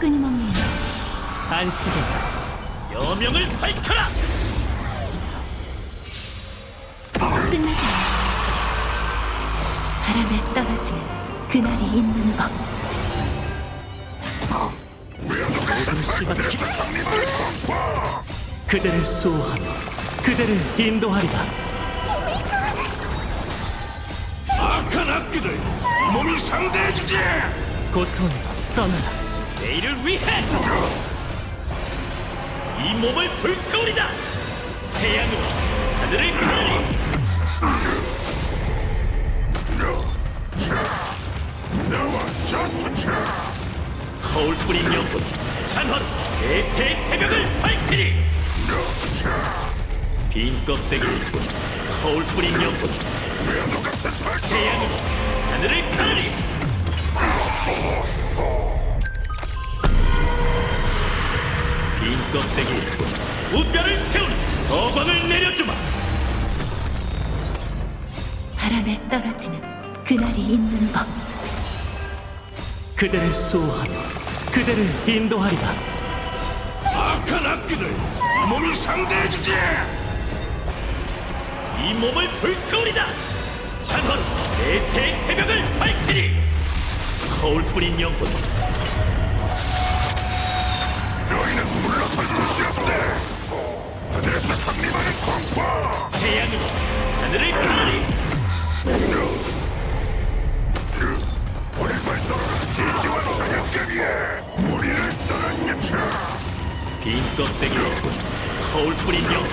끊임없는 안식은 여명을 밝혀라! 끝나지 않아. 바람에 떨어지는 그날이 있는 법. 모든 씨앗이 그대를 수호하며 그대를 인도하리라 악한 악기들 몸이 상대해주지! 고통으로 떠나라 내일을 위해! 이 몸을 불태우리다! 태양으로 하늘을 가르리! 거울 뿌린 영혼 찬헌 대세 새벽을 밝히리! 빈 껍데기 입고 거울 뿌린 영혼 태양으로 하늘을 가르리! 껍데기 입고 우뼈를 태우는 서광을 내려주마! 바람에 떨어지는 그날이 있는 법. 그대를 수호하며 그대를 인도하리라 악한 악기들 이 몸이 상대해주지! 이 몸을 불태우리다! 찬헌 대세 새벽을 밝히리! 거울 뿌린 영혼 광파! 태양으로 하늘을 가르리! 오랜만 떨어진 지지와 사냥감이에 우리를 떠났냐 빈 껍데기 영혼 거울 뿌린 영혼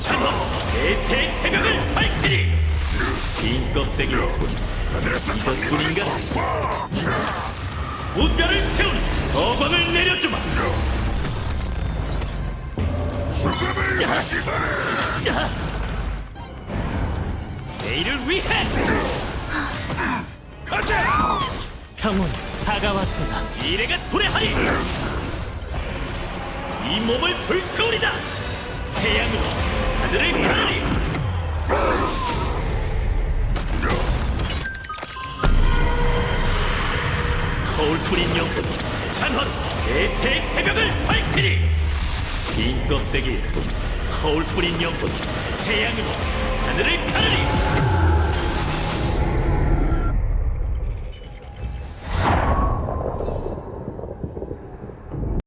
찬헌 대세 새벽을 밝히리! 빈 껍데기 영혼 이것 뿐인가? 우뼈를 태우는 서광을 내려주마! 죽음을 맞이하라! 내일을 위해! 가자! 평온 다가왔도다 미래가 도래하리! 이 몸을 불태우리다! 태양으로 하늘을 가르리! 거울 뿌린 영혼 찬헌 대세 새벽을 밝히리! 빈 껍데기 거울 뿌린 영혼 태양으로 하늘을 가르리!